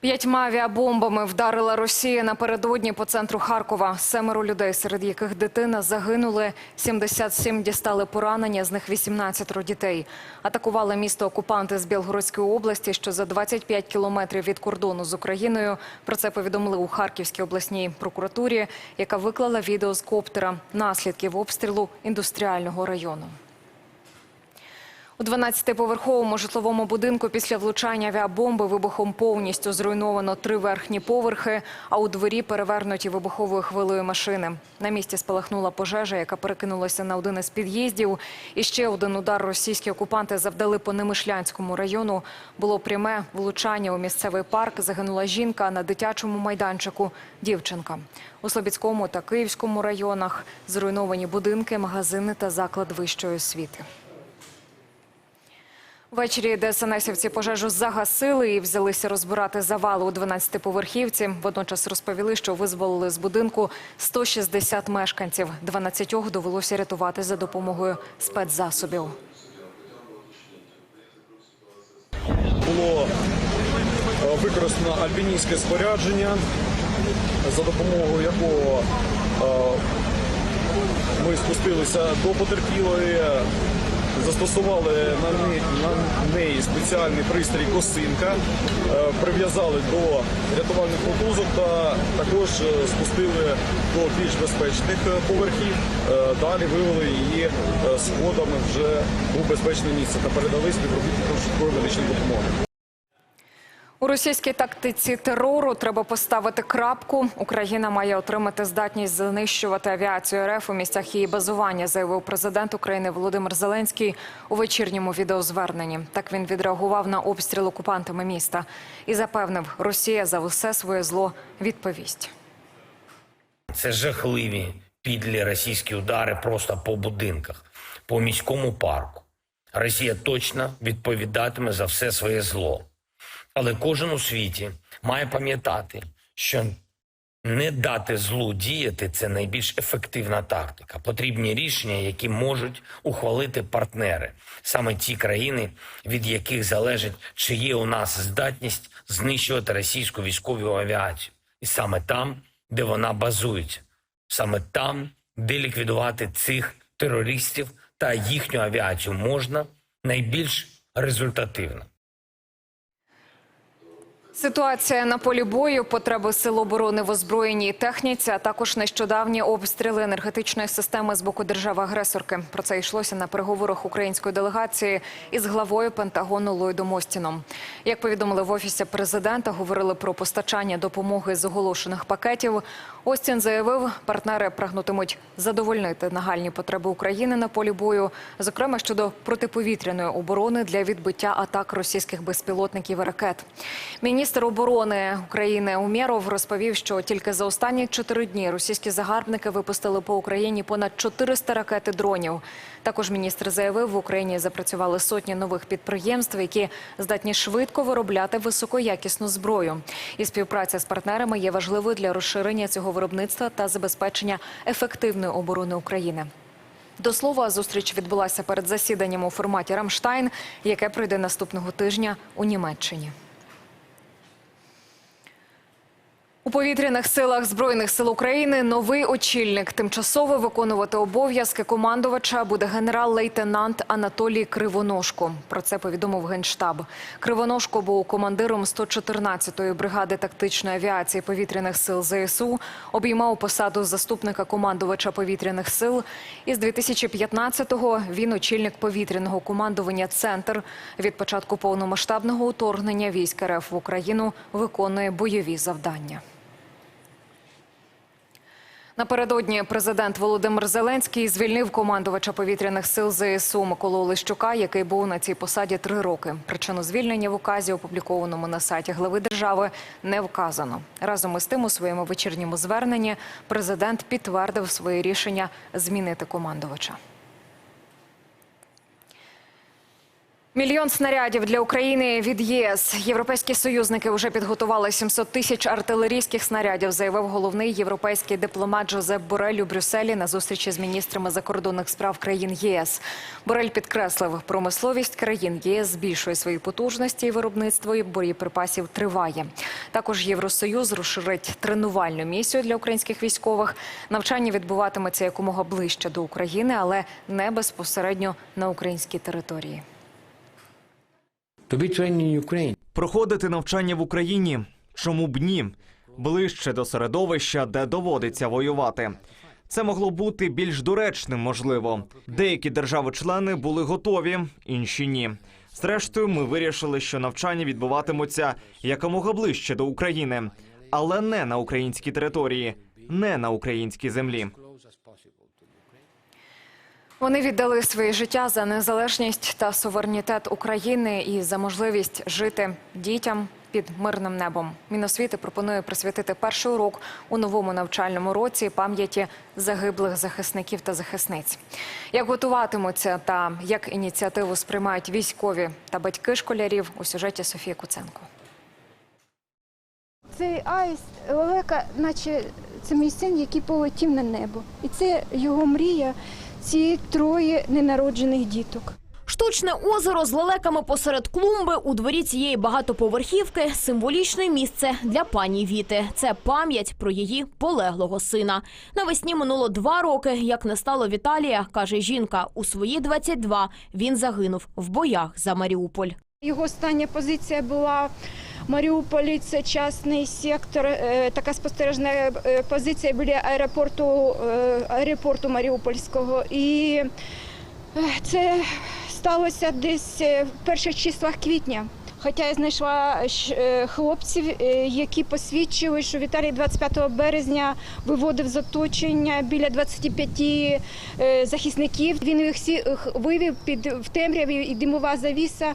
П'ятьма авіабомбами вдарила Росія напередодні по центру Харкова. Семеро людей, серед яких дитина, загинули. 77 дістали поранення, з них 18 дітей. Атакували місто окупанти з Білгородської області, що за 25 кілометрів від кордону з Україною. Про це повідомили у Харківській обласній прокуратурі, яка виклала відео з коптера наслідків обстрілу індустріального району. У 12-поверховому житловому будинку після влучання авіабомби вибухом повністю зруйновано три верхні поверхи, а у дворі перевернуті вибуховою хвилею машини. На місці спалахнула пожежа, яка перекинулася на один із під'їздів. І ще один удар російські окупанти завдали по Немишлянському району. Було пряме влучання у місцевий парк. Загинула жінка на дитячому майданчику. Дівчинка у Слобідському та Київському районах зруйновані будинки, магазини та заклад вищої освіти. Ввечері ДСНСівці пожежу загасили і взялися розбирати завали у 12-поверхівці. Водночас розповіли, що визволили з будинку 160 мешканців. 12 довелося рятувати за допомогою спецзасобів. було е, використано альпіністське спорядження, за допомогою якого е, ми спустилися до потерпілої, застосували на неї, спеціальний пристрій косинка, е, прив'язали до рятувальних мотузок та також е, спустили до більш безпечних е, поверхів. Далі вивели її сходами вже у безпечне місце та передали співробітникам швидкої медичної допомоги. У російській тактиці терору треба поставити крапку. Україна має отримати здатність знищувати авіацію РФ у місцях її базування, заявив президент України Володимир Зеленський у вечірньому відеозверненні. Так він відреагував на обстріл окупантами міста і запевнив, Росія за усе своє зло відповість. Це жахливі підлі російські удари просто по будинках, по міському парку. Росія точно відповідатиме за все своє зло. Але кожен у світі має пам'ятати, що не дати злу діяти це найбільш ефективна тактика. Потрібні рішення, які можуть ухвалити партнери, саме ті країни, від яких залежить, чи є у нас здатність знищувати російську військову авіацію, і саме там, де вона базується, саме там, де ліквідувати цих терористів та їхню авіацію можна найбільш результативно. Ситуація на полі бою, потреби сил оборони в озброєній техніці, а також нещодавні обстріли енергетичної системи з боку держави-агресорки. Про це йшлося на переговорах української делегації із главою Пентагону Ллойдом Остіном. Як повідомили в офісі президента, говорили про постачання допомоги з оголошених пакетів. Остін заявив, партнери прагнутимуть задовольнити нагальні потреби України на полі бою, зокрема щодо протиповітряної оборони для відбиття атак російських безпілотників і ракет. Міністр оборони України Умєров розповів, що тільки за останні чотири дні російські загарбники випустили по Україні понад 400 ракет і дронів. Також міністр заявив, в Україні запрацювали сотні нових підприємств, які здатні швидко виробляти високоякісну зброю. І співпраця з партнерами є важливою для розширення цього виробництва та забезпечення ефективної оборони України. До слова, зустріч відбулася перед засіданням у форматі Рамштайн, яке пройде наступного тижня у Німеччині. У повітряних силах збройних сил України новий очільник тимчасово виконувати обов'язки командувача буде генерал-лейтенант Анатолій Кривоножко. Про це повідомив генштаб. Кривоножко був командиром 114-ї бригади тактичної авіації повітряних сил ЗСУ. Обіймав посаду заступника командувача повітряних сил. Із 2015-го він очільник повітряного командування Центр. Від початку повномасштабного уторгнення військ РФ в Україну виконує бойові завдання. Напередодні президент Володимир Зеленський звільнив командувача повітряних сил ЗСУ Миколу Олещука, який був на цій посаді три роки. Причину звільнення в указі, опублікованому на сайті глави держави, не вказано. Разом із тим, у своєму вечірньому зверненні президент підтвердив своє рішення змінити командувача. Мільйон снарядів для України від ЄС. Європейські союзники вже підготували 700 тисяч артилерійських снарядів, заявив головний європейський дипломат Жозеп Борель у Брюсселі на зустрічі з міністрами закордонних справ країн ЄС. Борель підкреслив, промисловість країн ЄС збільшує свої потужності і виробництво і боєприпасів триває. Також Євросоюз розширить тренувальну місію для українських військових. Навчання відбуватиметься якомога ближче до України, але не безпосередньо на українській території. To be trained in Ukraine. Проходити навчання в Україні. Чому б ні? Ближче до середовища, де доводиться воювати. Це могло бути більш доречним, можливо. Деякі держави-члени були готові, інші ні. Зрештою, ми вирішили, що навчання відбуватимуться якомога ближче до України, але не на українській території, не на українській землі. Вони віддали своє життя за незалежність та суверенітет України і за можливість жити дітям під мирним небом. Міносвіти пропонує присвятити перший урок у новому навчальному році пам'яті загиблих захисників та захисниць. Як готуватимуться та як ініціативу сприймають військові та батьки школярів у сюжеті Софії Куценко. Цей аїст лелека, наче це мій син, який полетів на небо. І це його мрія, ці троє ненароджених діток. Штучне озеро з лелеками посеред клумби у дворі цієї багатоповерхівки символічне місце для пані Віти. Це пам'ять про її полеглого сина. Навесні минуло два роки, як не стало Віталія, каже жінка. У свої 22 він загинув в боях за Маріуполь. Його остання позиція була Маріуполі. Це частний сектор, е, така спостережна е, позиція біля аеропорту, е, аеропорту Маріупольського. І це сталося десь в перших числах квітня. Хоча я знайшла е, хлопців, е, які посвідчили, що Віталій 25 березня виводив з оточення біля 25 е, захисників. Він їх всіх вивів під в темряві і димова завіса.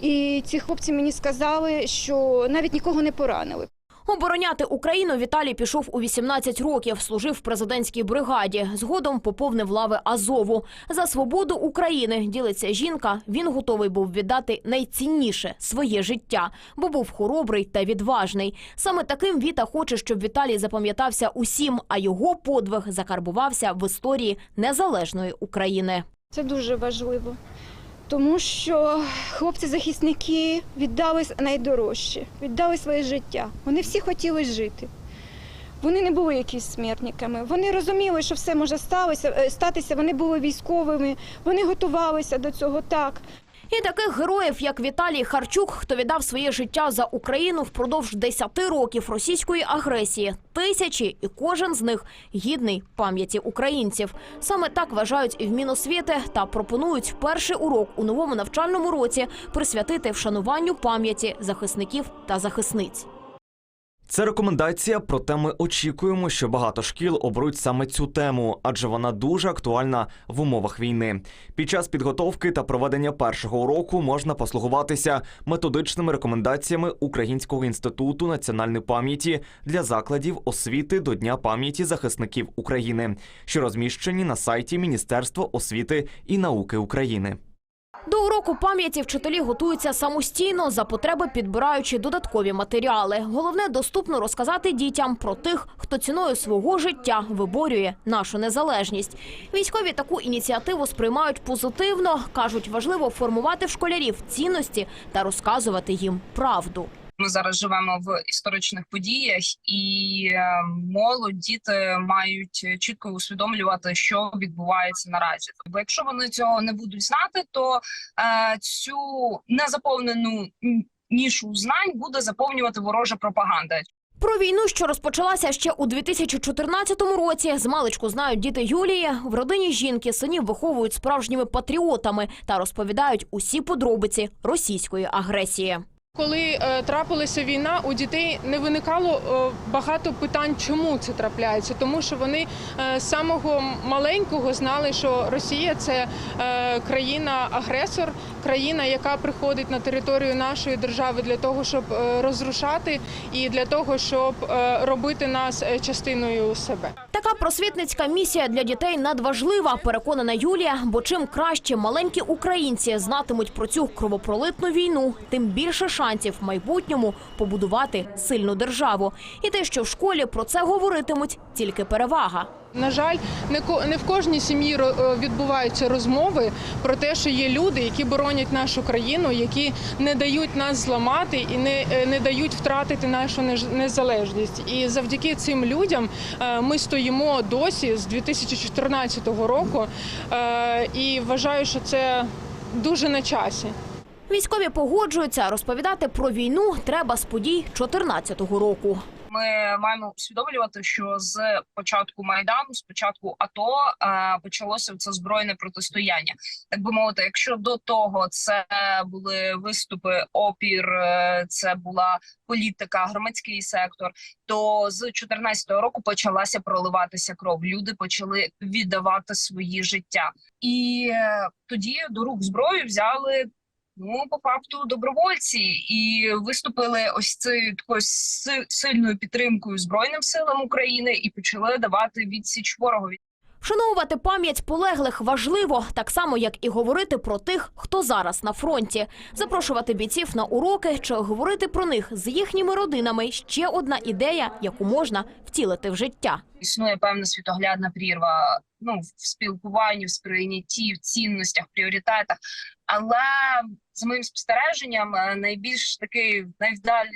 І ці хлопці мені сказали, що навіть нікого не поранили. Обороняти Україну Віталій пішов у 18 років, служив в президентській бригаді. Згодом поповнив лави Азову. За свободу України ділиться жінка. Він готовий був віддати найцінніше своє життя, бо був хоробрий та відважний. Саме таким Віта хоче, щоб Віталій запам'ятався усім, а його подвиг закарбувався в історії незалежної України. Це дуже важливо, тому що хлопці-захисники віддали найдорожче, віддали своє життя. Вони всі хотіли жити. Вони не були якісь смертниками. Вони розуміли, що все може е, статися. Вони були військовими, вони готувалися до цього так. І таких героїв, як Віталій Харчук, хто віддав своє життя за Україну впродовж 10 років російської агресії, тисячі, і кожен з них гідний пам'яті українців. Саме так вважають і в Міносвіти та пропонують перший урок у новому навчальному році присвятити вшануванню пам'яті захисників та захисниць. Це рекомендація, проте ми очікуємо, що багато шкіл оберуть саме цю тему, адже вона дуже актуальна в умовах війни. Під час підготовки та проведення першого уроку можна послугуватися методичними рекомендаціями Українського інституту національної пам'яті для закладів освіти до Дня пам'яті захисників України, що розміщені на сайті Міністерства освіти і науки України. До уроку пам'яті вчителі готуються самостійно за потреби підбираючи додаткові матеріали. Головне доступно розказати дітям про тих, хто ціною свого життя виборює нашу незалежність. Військові таку ініціативу сприймають позитивно. кажуть, важливо формувати в школярів цінності та розказувати їм правду. Ми зараз живемо в історичних подіях, і е, молодь, діти мають чітко усвідомлювати, що відбувається наразі. Бо якщо вони цього не будуть знати, то е, цю незаповнену нішу знань буде заповнювати ворожа пропаганда. Про війну, що розпочалася ще у 2014 році, з маличку знають діти Юлії. В родині жінки синів виховують справжніми патріотами та розповідають усі подробиці російської агресії. Коли е, трапилася війна, у дітей не виникало е, багато питань, чому це трапляється, тому що вони е, з самого маленького знали, що Росія це країна-агресор, країна, яка приходить на територію нашої держави для того, щоб розрушати і для того, щоб робити нас частиною себе. Така просвітницька місія для дітей надважлива, переконана Юлія. Бо чим краще маленькі українці знатимуть про цю кровопролитну війну, тим більше шансів в майбутньому побудувати сильну державу. І те, що в школі про це говоритимуть, тільки перевага. На жаль, не в кожній сім'ї е, відбуваються розмови про те, що є люди, які боронять нашу країну, які не дають нас зламати і не, е, не дають втратити нашу незалежність. І завдяки цим людям е, ми стоїмо досі з 2014 року. І вважаю, що це дуже на часі. Військові погоджуються, розповідати про війну треба з подій 14-го року. Ми маємо усвідомлювати, що з початку майдану, з початку АТО е, почалося це збройне протистояння. Так би мовити, якщо до того це були виступи, опір, е, це була політика, громадський сектор, то з 14-го року почалася проливатися кров. Люди почали віддавати свої життя, і е, тоді до рук зброю взяли. Ну, по факту, добровольці і виступили ось цією такою сильною підтримкою Збройним силам України і почали давати відсіч ворогові. Вшановувати пам'ять полеглих важливо, так само як і говорити про тих, хто зараз на фронті, запрошувати бійців на уроки чи говорити про них з їхніми родинами. Ще одна ідея, яку можна втілити в життя. Існує певна світоглядна прірва ну в спілкуванні, в сприйнятті, в цінностях, пріоритетах. Але за моїм спостереженням, е, найбільш такий найвдалі,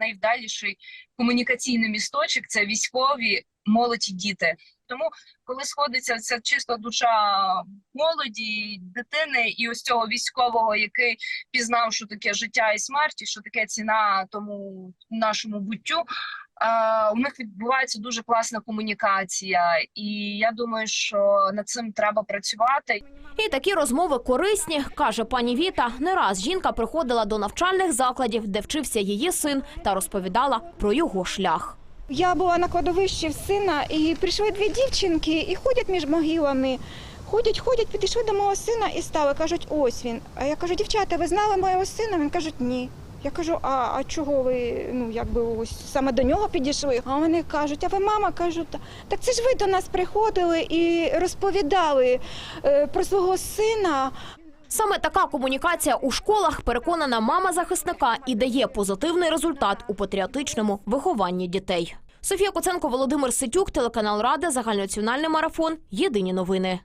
найвдаліший комунікаційний місточок це військові, молоді, діти. Тому, коли сходиться ця чиста душа молоді, дитини і ось цього військового, який пізнав, що таке життя і смерть, і що таке ціна тому нашому буттю. Е, У них відбувається дуже класна комунікація, і я думаю, що над цим треба працювати. І такі розмови корисні, каже пані Віта. Не раз жінка приходила до навчальних закладів, де вчився її син, та розповідала про його шлях. Я була на кладовищі в сина, і прийшли дві дівчинки і ходять між могилами. Ходять, ходять, підійшли до мого сина і стали. Кажуть, ось він. А я кажу, дівчата, ви знали мого сина? Він кажуть, ні. Я кажу, а, а чого ви ну якби ось саме до нього підійшли? А вони кажуть, а ви мама кажу, «Та- так це ж ви до нас приходили і розповідали е, про свого сина. Саме така комунікація у школах, переконана мама захисника, і дає позитивний результат у патріотичному вихованні дітей. Софія Коценко, Володимир Ситюк, телеканал Рада, загальнонаціональний марафон. Єдині новини.